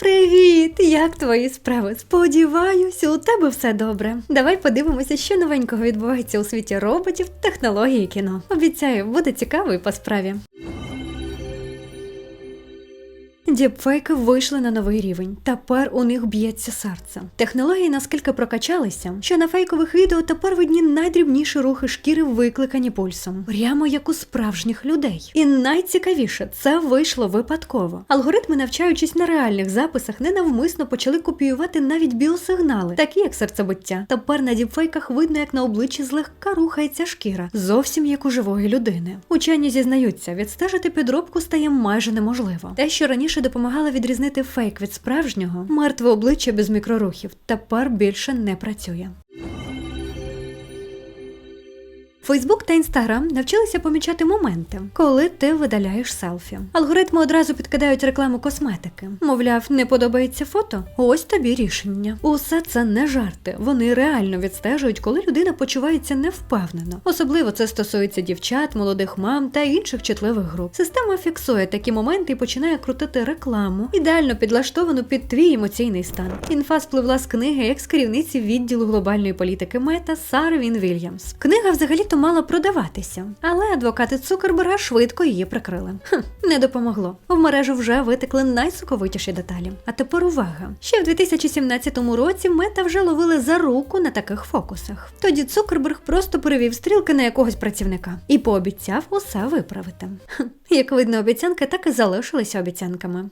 Привіт! Як твої справи? Сподіваюся, у тебе все добре. Давай подивимося, що новенького відбувається у світі роботів, технології і кіно. Обіцяю, буде цікаво і по справі. Діпфейки вийшли на новий рівень. Тепер у них б'ється серце. Технології наскільки прокачалися, що на фейкових відео тепер видні найдрібніші рухи шкіри, викликані пульсом, прямо як у справжніх людей. І найцікавіше, це вийшло випадково. Алгоритми, навчаючись на реальних записах, ненавмисно почали копіювати навіть біосигнали, такі як серцебиття. Тепер на діпфейках видно, як на обличчі злегка рухається шкіра, зовсім як у живої людини. Учені зізнаються, відстежити підробку стає майже неможливо. Те, що раніше допомагало відрізнити фейк від справжнього, мертве обличчя без мікрорухів, тепер більше не працює. Фейсбук та Інстаграм навчилися помічати моменти, коли ти видаляєш селфі. Алгоритми одразу підкидають рекламу косметики. Мовляв, не подобається фото? Ось тобі рішення. Усе це не жарти. Вони реально відстежують, коли людина почувається невпевнено. Особливо це стосується дівчат, молодих мам та інших чутливих груп. Система фіксує такі моменти і починає крутити рекламу, ідеально підлаштовану під твій емоційний стан. Інфа спливла з книги екс-керівниці відділу глобальної політики Мета Сари Він Вільямс. Книга взагалі-то мала продаватися, але адвокати Цукерберга швидко її прикрили. Хм, не допомогло. В мережу вже витекли найсоковитіші деталі. А тепер увага! Ще в 2017 році мета вже ловили за руку на таких фокусах. Тоді Цукерберг просто перевів стрілки на якогось працівника і пообіцяв усе виправити. Хм, як видно, обіцянки так і залишилися обіцянками.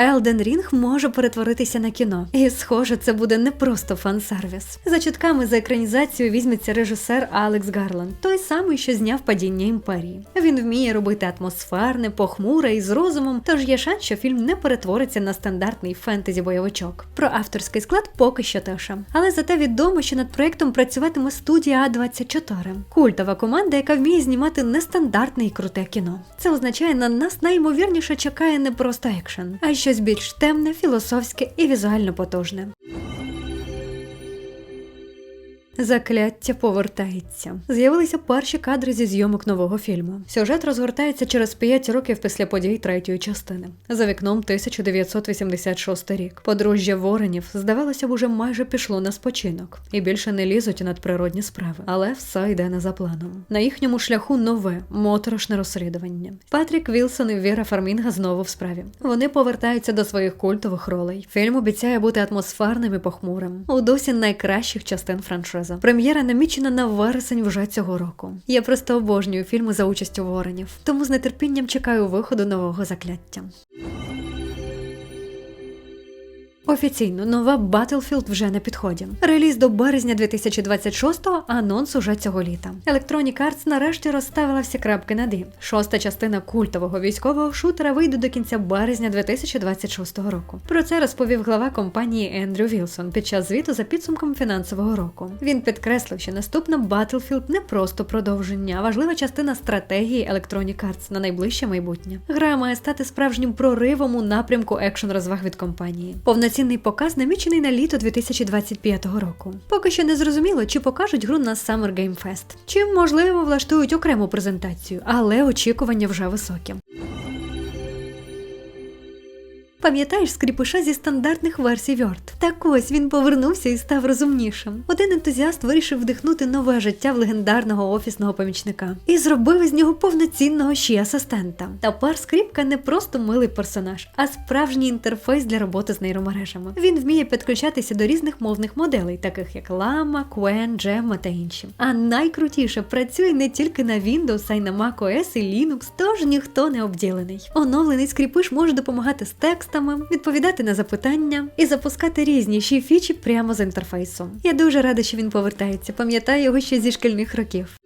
Елден Рінг може перетворитися на кіно, і схоже, це буде не просто фан-сервіс. За чутками за екранізацію візьметься режисер Алекс Гарланд, той самий, що зняв падіння імперії. Він вміє робити атмосферне, похмуре і з розумом, тож є шанс, що фільм не перетвориться на стандартний фентезі-бойовичок. Про авторський склад поки що тиша. Але зате відомо, що над проектом працюватиме студія А24. Культова команда, яка вміє знімати нестандартне і круте кіно. Це означає, на нас найімовірніше чекає не просто екшен, а щось більш темне, філософське і візуально потужне. Закляття повертається. З'явилися перші кадри зі зйомок нового фільму. Сюжет розгортається через 5 років після подій третьої частини. За вікном 1986 рік. Подружжя Воренів, здавалося б, уже майже пішло на спочинок і більше не лізуть у надприродні справи, але все йде не за планом. На їхньому шляху нове моторошне розслідування. Патрік Вілсон і Віра Фармінга знову в справі. Вони повертаються до своїх культових ролей. Фільм обіцяє бути атмосферним і похмурим у досі найкращих частин франшизи. Прем'єра намічена на вересень вже цього року. Я просто обожнюю фільми за участю Воренів, тому з нетерпінням чекаю виходу нового закляття. Офіційно нова Battlefield вже на підході. Реліз до березня 2026-го, анонс уже цього літа. Electronic Arts нарешті розставила всі крапки над «і». Шоста частина культового військового шутера вийде до кінця березня 2026 року. Про це розповів глава компанії Ендрю Вілсон під час звіту за підсумком фінансового року. Він підкреслив, що наступна Battlefield не просто продовження, а важлива частина стратегії Electronic Arts на найближче майбутнє. Гра має стати справжнім проривом у напрямку екшн розваг від компанії. Повноцінний показ намічений на літо 2025 року. Поки що не зрозуміло, чи покажуть гру на Summer Game Fest, чи можливо влаштують окрему презентацію, але очікування вже високі. Пам'ятаєш скріпиша зі стандартних версій Word? Так ось він повернувся і став розумнішим. Один ентузіаст вирішив вдихнути нове життя в легендарного офісного помічника і зробив із нього повноцінного ще асистента. Тепер скріпка не просто милий персонаж, а справжній інтерфейс для роботи з нейромережами. Він вміє підключатися до різних мовних моделей, таких як Lama, Quen, Gemma та інші. А найкрутіше працює не тільки на Windows, а й на macOS і Linux, тож ніхто не обділений. Оновлений скріпиш може допомагати з текстами, відповідати на запитання і запускати різні ще фічі прямо з інтерфейсу. Я дуже рада, що він повертається. Пам'ятаю його ще зі шкільних років.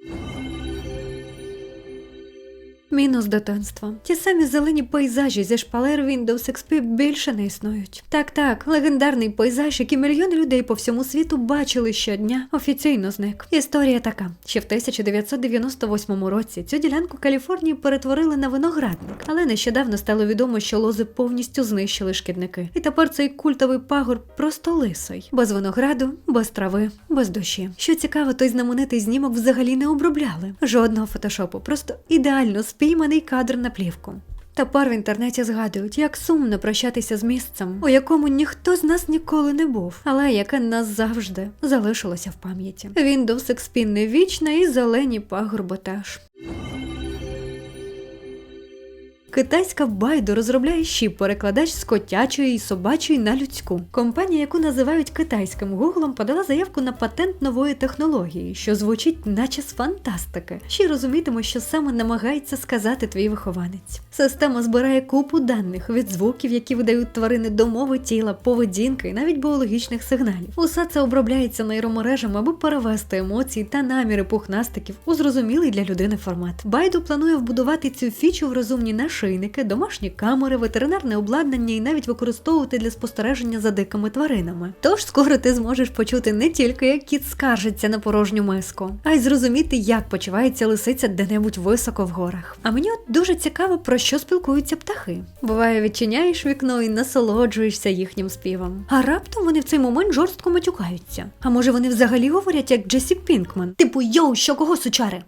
Мінус дитинства. Ті самі зелені пейзажі зі шпалер Windows XP більше не існують. Так, так, легендарний пейзаж, який мільйони людей по всьому світу бачили щодня, офіційно зник. Історія така: ще в 1998 році цю ділянку Каліфорнії перетворили на виноградник, але нещодавно стало відомо, що лози повністю знищили шкідники. І тепер цей культовий пагорб просто лисий, без винограду, без трави, без душі. Що цікаво, той знаменитий знімок взагалі не обробляли. Жодного фотошопу, просто ідеально спійманий кадр на плівку. Тепер в інтернеті згадують, як сумно прощатися з місцем, у якому ніхто з нас ніколи не був, але яке нас завжди залишилося в пам'яті. Він досик не вічна і зелені пагорби теж. Китайська Байду розробляє щіп-перекладач з котячої і собачої на людську. Компанія, яку називають китайським гуглом, подала заявку на патент нової технології, що звучить наче з фантастики. Ще розумітиме, що саме намагається сказати твій вихованець. Система збирає купу даних від звуків, які видають тварини до мови тіла, поведінки і навіть біологічних сигналів. Усе це обробляється нейромережами, аби перевести емоції та наміри пухнастиків у зрозумілий для людини формат. Байду планує вбудувати цю фічу в розумні нашийники, домашні камери, ветеринарне обладнання і навіть використовувати для спостереження за дикими тваринами. Тож скоро ти зможеш почути не тільки як кіт скаржиться на порожню миску, а й зрозуміти, як почувається лисиця де-небудь високо в горах. А мені от дуже цікаво, про що спілкуються птахи. Буває, відчиняєш вікно і насолоджуєшся їхнім співом. А раптом вони в цей момент жорстко матюкаються. А може вони взагалі говорять як Джесі Пінкман? Типу йоу, що кого сучари?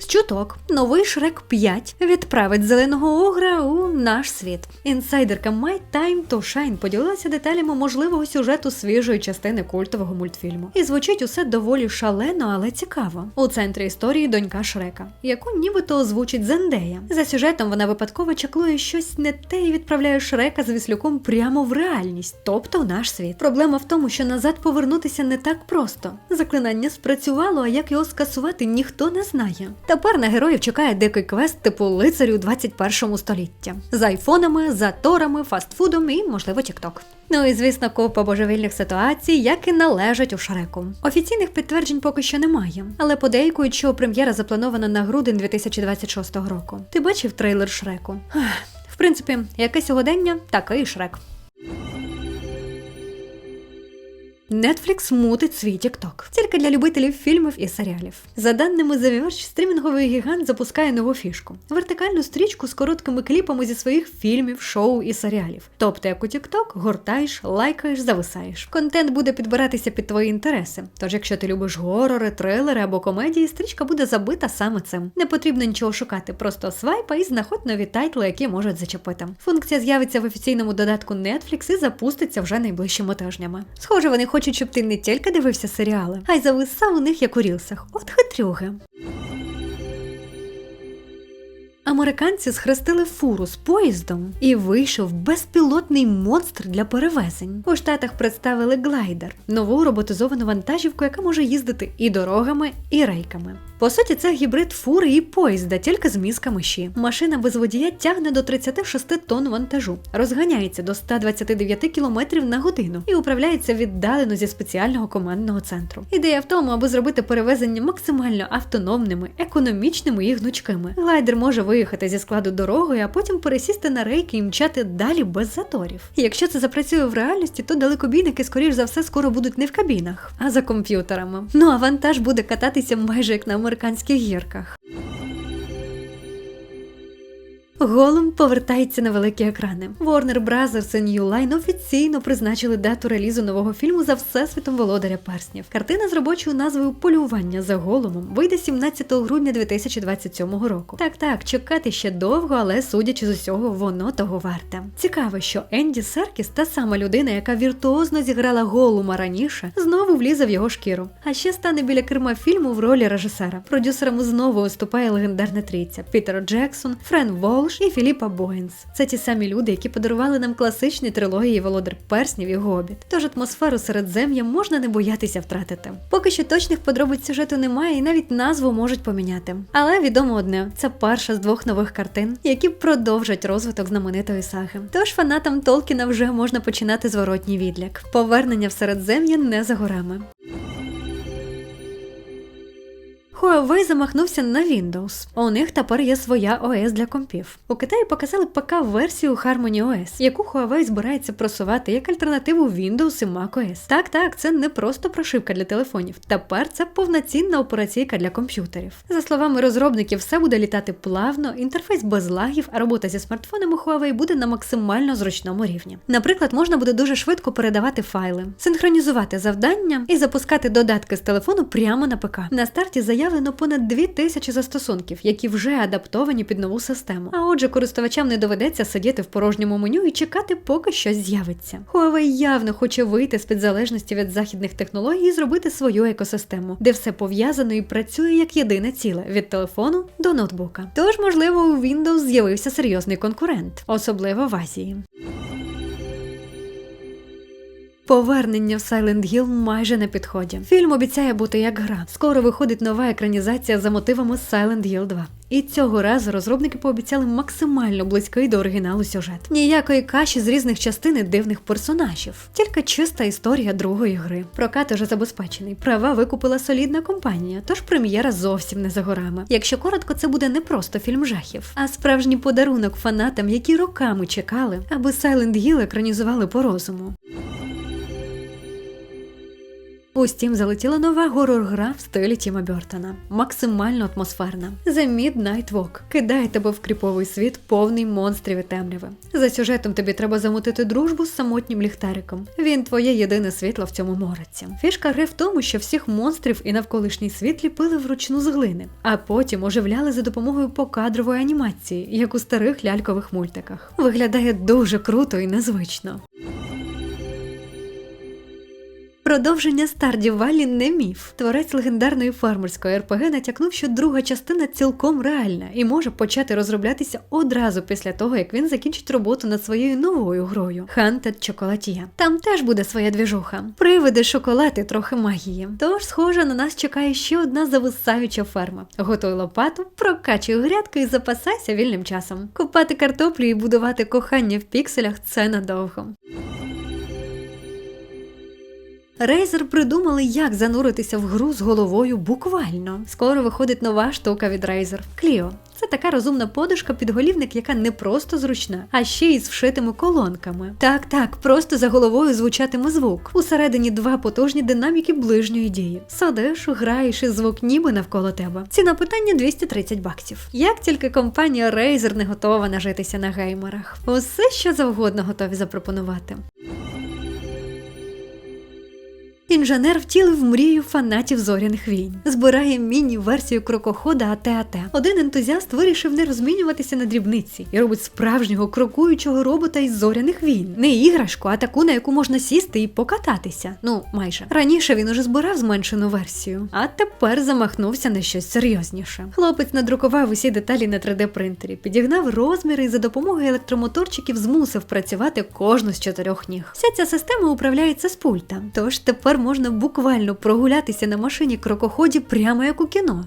З чуток новий Шрек 5 відправить зеленого огра у наш світ. Інсайдерка My Time to Shine поділилася деталями можливого сюжету свіжої частини культового мультфільму. І звучить усе доволі шалено, але цікаво. У центрі історії донька Шрека, яку нібито озвучить Зендея. За сюжетом вона випадково чаклує щось не те і відправляє Шрека з віслюком прямо в реальність, тобто в наш світ. Проблема в тому, що назад повернутися не так просто. Заклинання спрацювало, а як його скасувати, ніхто не знає. Тепер на героїв чекає дикий квест типу лицарю 21 століття з айфонами, заторами, фастфудом і, можливо, тікток. Ну і звісно, купа божевільних ситуацій, як і належать у Шреку. Офіційних підтверджень поки що немає, але подейкують, що прем'єра запланована на грудень 2026 року. Ти бачив трейлер Шреку? В принципі, яке сьогодення, такий Шрек. Netflix мутить свій TikTok. тільки для любителів фільмів і серіалів. За даними The Verge, стрімінговий гігант запускає нову фішку: вертикальну стрічку з короткими кліпами зі своїх фільмів, шоу і серіалів. Тобто, як у TikTok, гортаєш, лайкаєш, зависаєш. Контент буде підбиратися під твої інтереси. Тож, якщо ти любиш горори, трилери або комедії, стрічка буде забита саме цим. Не потрібно нічого шукати, просто свайпа і знаходь нові тайтли, які можуть зачепити. Функція з'явиться в офіційному додатку Netflix і запуститься вже найближчими тижнями. Схоже, вони хочуть, щоб ти не тільки дивився серіали, а й зависав у них як у рілсах. От хитрюги. Американці схрестили фуру з поїздом і вийшов безпілотний монстр для перевезень. У штатах представили глайдер нову роботизовану вантажівку, яка може їздити і дорогами, і рейками. По суті, це гібрид фури і поїзда, тільки з мізками щі. Машина без водія тягне до 36 тонн вантажу, розганяється до 129 км на годину і управляється віддалено зі спеціального командного центру. Ідея в тому, аби зробити перевезення максимально автономними, економічними і гнучкими. Глайдер може виїхати зі складу дорогою, а потім пересісти на рейки і мчати далі без заторів. Якщо це запрацює в реальності, то далекобійники, скоріш за все, скоро будуть не в кабінах, а за комп'ютерами. Ну а вантаж буде кататися майже як на американських гірках. Голум повертається на великі екрани. Warner Bros. і New Line офіційно призначили дату релізу нового фільму за всесвітом володаря перснів. Картина з робочою назвою Полювання за голумом вийде 17 грудня 2027 року. Так, так, чекати ще довго, але судячи з усього, воно того варте. Цікаво, що Енді Серкіс, та сама людина, яка віртуозно зіграла голума раніше, знову влізе в його шкіру. А ще стане біля керма фільму в ролі режисера. Продюсером знову виступає легендарна трійця Пітер Джексон, Френ Волш і Філіпа Боїнс. Це ті самі люди, які подарували нам класичні трилогії Володар Перснів і Гобіт. Тож атмосферу середзем'я можна не боятися втратити. Поки що точних подробиць сюжету немає, і навіть назву можуть поміняти. Але відомо одне: це перша з двох нових картин, які продовжать розвиток знаменитої саги. Тож фанатам Толкіна вже можна починати зворотній відлік. Повернення в середзем'я не за горами. Huawei замахнувся на Windows. У них тепер є своя OS для компів. У Китаї показали ПК-версію Harmony OS, яку Huawei збирається просувати як альтернативу Windows і macOS. Так, так, це не просто прошивка для телефонів. Тепер це повноцінна операційка для комп'ютерів. За словами розробників, все буде літати плавно, інтерфейс без лагів, а робота зі смартфонами Huawei буде на максимально зручному рівні. Наприклад, можна буде дуже швидко передавати файли, синхронізувати завдання і запускати додатки з телефону прямо на ПК. На старті заяв заявлено понад 2000 застосунків, які вже адаптовані під нову систему. А отже, користувачам не доведеться сидіти в порожньому меню і чекати, поки щось з'явиться. Huawei явно хоче вийти з під залежності від західних технологій і зробити свою екосистему, де все пов'язано і працює як єдине ціле від телефону до ноутбука. Тож, можливо, у Windows з'явився серйозний конкурент, особливо в Азії. Повернення в Silent Hill майже на підході. Фільм обіцяє бути як гра. Скоро виходить нова екранізація за мотивами Silent Hill 2. І цього разу розробники пообіцяли максимально близький до оригіналу сюжет. Ніякої каші з різних частин і дивних персонажів, тільки чиста історія другої гри. Прокат уже забезпечений. Права викупила солідна компанія, тож прем'єра зовсім не за горами. Якщо коротко, це буде не просто фільм жахів, а справжній подарунок фанатам, які роками чекали, аби Silent Hill екранізували по розуму. У залетіла нова горор-гра в стилі Тіма Бертона, максимально атмосферна. The Midnight Walk кидає тебе в кріповий світ, повний монстрів і темряви. За сюжетом тобі треба замутити дружбу з самотнім ліхтариком. Він твоє єдине світло в цьому мороці. Фішка гри в тому, що всіх монстрів і навколишній світ ліпили вручну з глини, а потім оживляли за допомогою покадрової анімації, як у старих лялькових мультиках. Виглядає дуже круто і незвично. Продовження Stardew Valley не міф. Творець легендарної фермерської РПГ натякнув, що друга частина цілком реальна і може почати розроблятися одразу після того, як він закінчить роботу над своєю новою грою Hunted Chocolatier. Там теж буде своя двіжуха. Привиди шоколад і трохи магії. Тож, схоже, на нас чекає ще одна зависаюча ферма. Готуй лопату, прокачуй грядки і запасайся вільним часом. Купати картоплю і будувати кохання в пікселях це надовго. Razer придумали, як зануритися в гру з головою буквально. Скоро виходить нова штука від Razer – Clio. Це така розумна подушка підголівник, яка не просто зручна, а ще й з вшитими колонками. Так, так, просто за головою звучатиме звук. Усередині два потужні динаміки ближньої дії. Садиш, граєш і звук ніби навколо тебе. Ціна питання 230 баксів. Як тільки компанія Razer не готова нажитися на геймерах, усе що завгодно готові запропонувати. Інженер втілив мрію фанатів зоряних війн, збирає міні-версію крокохода АТ-АТ. Один ентузіаст вирішив не розмінюватися на дрібниці і робить справжнього крокуючого робота із зоряних війн. Не іграшку, а таку, на яку можна сісти і покататися. Ну, майже раніше він уже збирав зменшену версію, а тепер замахнувся на щось серйозніше. Хлопець надрукував усі деталі на 3D принтері, підігнав розміри і за допомогою електромоторчиків змусив працювати кожну з чотирьох ніг. Вся ця система управляється з пульта, тож тепер можна буквально прогулятися на машині крокоході прямо як у кіно.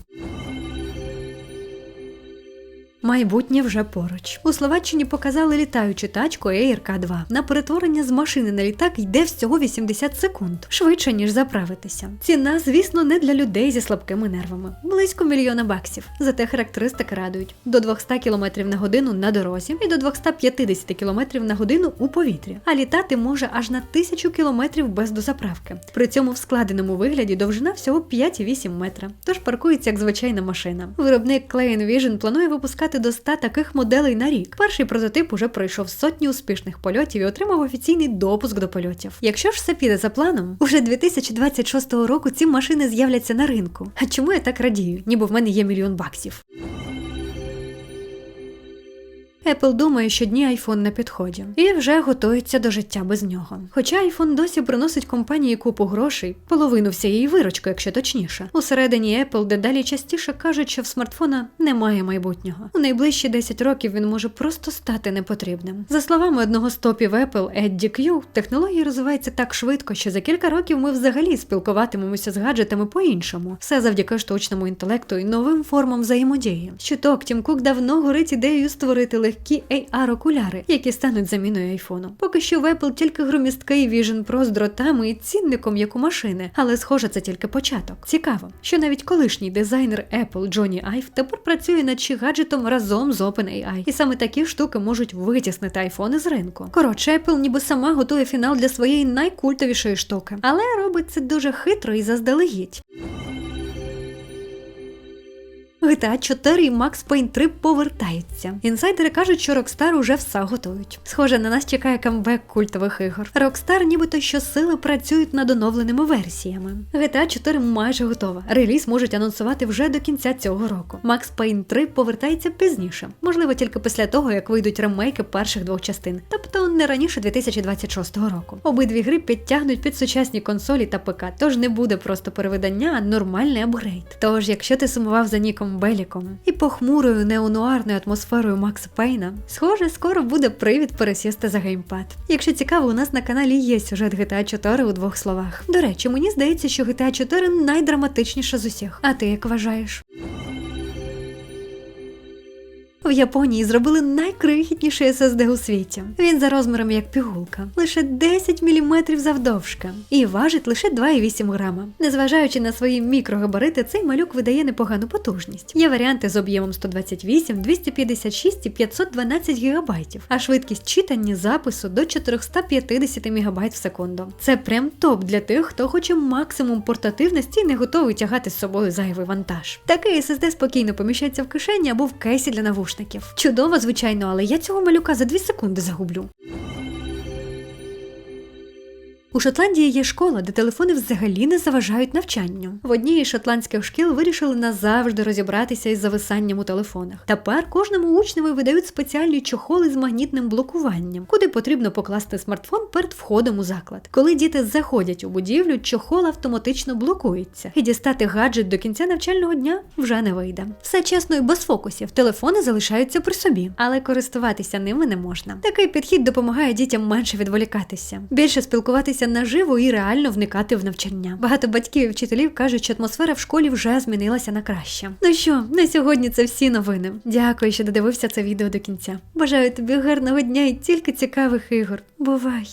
Майбутнє вже поруч. У Словаччині показали літаючу тачку ARK 2 На перетворення з машини на літак йде всього 80 секунд, швидше ніж заправитися. Ціна, звісно, не для людей зі слабкими нервами. Близько мільйона баксів. Зате характеристики радують до 200 км на годину на дорозі і до 250 км на годину у повітрі. А літати може аж на 1000 км без дозаправки. При цьому в складеному вигляді довжина всього 5,8 метра. Тож паркується як звичайна машина. Виробник Klein Vision планує випускати до 100 таких моделей на рік. Перший прототип уже пройшов сотні успішних польотів і отримав офіційний допуск до польотів. Якщо ж все піде за планом, уже 2026 року ці машини з'являться на ринку. А чому я так радію? Ніби в мене є мільйон баксів. Apple думає, що дні iPhone на підході і вже готується до життя без нього. Хоча iPhone досі приносить компанії купу грошей, половину всієї виручки, якщо точніше. Усередині Apple дедалі частіше кажуть, що в смартфона немає майбутнього. У найближчі 10 років він може просто стати непотрібним. За словами одного з топів Apple Едді Q, технологія розвивається так швидко, що за кілька років ми взагалі спілкуватимемося з гаджетами по-іншому. Все завдяки штучному інтелекту і новим формам взаємодії. Щуток Тім Кук давно горить ідеєю створити легкі AR-окуляри, які стануть заміною айфону. Поки що в Apple тільки громісткий Vision Pro з дротами і цінником, як у машини, але схоже, це тільки початок. Цікаво, що навіть колишній дизайнер Apple Джонні Айв тепер працює над чи гаджетом разом з OpenAI. І саме такі штуки можуть витіснити айфони з ринку. Коротше, Apple ніби сама готує фінал для своєї найкультовішої штуки, але робить це дуже хитро і заздалегідь. GTA 4 і Max Payne 3 повертаються. Інсайдери кажуть, що Rockstar уже все готують. Схоже, на нас чекає камбек культових ігор. Rockstar нібито щосили працюють над оновленими версіями. GTA 4 майже готова. Реліз можуть анонсувати вже до кінця цього року. Max Payne 3 повертається пізніше, можливо, тільки після того, як вийдуть ремейки перших двох частин, тобто не раніше 2026 року. Обидві гри підтягнуть під сучасні консолі та ПК, тож не буде просто перевидання, а нормальний апгрейд. Тож, якщо ти сумував за Ніком Беліком і похмурою неонуарною атмосферою Макса Пейна, схоже, скоро буде привід пересісти за геймпад. Якщо цікаво, у нас на каналі є сюжет GTA 4 у двох словах. До речі, мені здається, що GTA 4 найдраматичніша з усіх. А ти як вважаєш? В Японії зробили найкрихітніший SSD у світі. Він за розміром як пігулка, лише 10 мм завдовжки і важить лише 2,8 грама. Незважаючи на свої мікрогабарити, цей малюк видає непогану потужність. Є варіанти з об'ємом 128, 256 і 512 ГБ, а швидкість читання запису до 450 МБ в секунду. Це прям топ для тих, хто хоче максимум портативності і не готовий тягати з собою зайвий вантаж. Такий SSD спокійно поміщається в кишені або в кейсі для навушників. Чудово, звичайно, але я цього малюка за 2 секунди загублю. У Шотландії є школа, де телефони взагалі не заважають навчанню. В одній із шотландських шкіл вирішили назавжди розібратися із зависанням у телефонах. Тепер кожному учневі видають спеціальні чохоли з магнітним блокуванням, куди потрібно покласти смартфон перед входом у заклад. Коли діти заходять у будівлю, чохол автоматично блокується, і дістати гаджет до кінця навчального дня вже не вийде. Все чесно і без фокусів. Телефони залишаються при собі, але користуватися ними не можна. Такий підхід допомагає дітям менше відволікатися, більше спілкуватися наживо і реально вникати в навчання. Багато батьків і вчителів кажуть, що атмосфера в школі вже змінилася на краще. Ну що, на сьогодні це всі новини. Дякую, що додивився це відео до кінця. Бажаю тобі гарного дня і тільки цікавих ігор. Бувай!